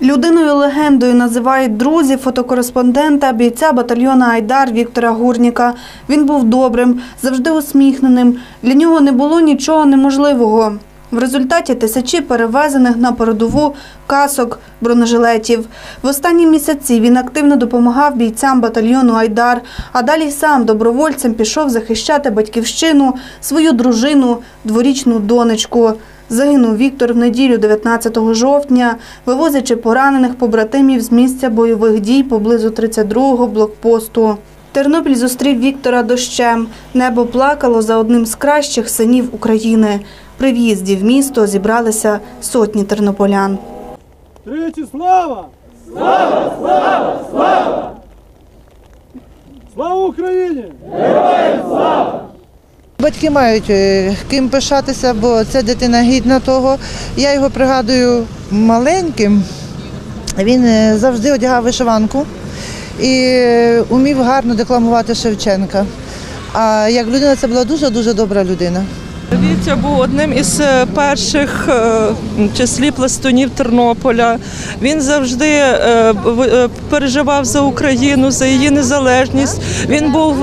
Людиною легендою називають друзі фотокореспондента бійця батальйону Айдар Віктора Гурніка. Він був добрим, завжди усміхненим. Для нього не було нічого неможливого. В результаті тисячі перевезених на передову касок, бронежилетів. В останні місяці він активно допомагав бійцям батальйону Айдар, а далі сам добровольцем пішов захищати батьківщину, свою дружину, дворічну донечку. Загинув Віктор в неділю 19 жовтня, вивозячи поранених побратимів з місця бойових дій поблизу 32-го блокпосту. Тернопіль зустрів Віктора дощем. Небо плакало за одним з кращих синів України. При в'їзді в місто зібралися сотні тернополян. Тричі слава! Слава! Слава! Слава! Слава Україні! Батьки мають е, ким пишатися, бо це дитина гідна того. Я його пригадую маленьким. Він е, завжди одягав вишиванку і е, умів гарно декламувати Шевченка. А як людина це була дуже-дуже добра людина. Вітя був одним із е, перших е, числі пластунів Тернополя. Він завжди е, переживав за Україну, за її незалежність. Він був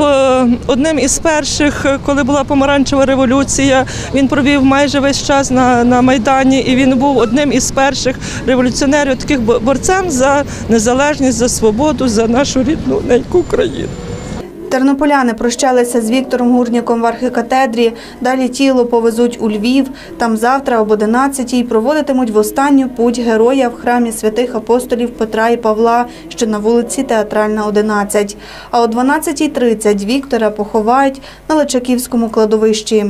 одним із перших, коли була помаранчева революція. Він провів майже весь час на, на Майдані, і він був одним із перших революціонерів, таких борцем за незалежність, за свободу, за нашу рідну неньку Україну. Тернополяни прощалися з Віктором Гурніком в архікатедрі. Далі тіло повезуть у Львів. Там завтра об 11-й проводитимуть в останню путь героя в храмі святих апостолів Петра і Павла, що на вулиці Театральна, 11. А о 12.30 Віктора поховають на Личаківському кладовищі.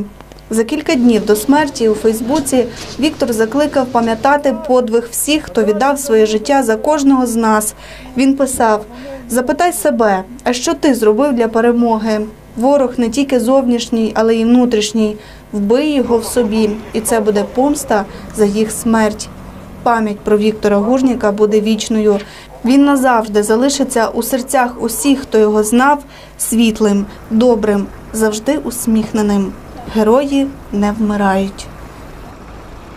За кілька днів до смерті у Фейсбуці Віктор закликав пам'ятати подвиг всіх, хто віддав своє життя за кожного з нас. Він писав: Запитай себе, а що ти зробив для перемоги? Ворог не тільки зовнішній, але й внутрішній. Вбий його в собі, і це буде помста за їх смерть. Пам'ять про Віктора Гужніка буде вічною. Він назавжди залишиться у серцях усіх, хто його знав, світлим, добрим, завжди усміхненим. Герої не вмирають.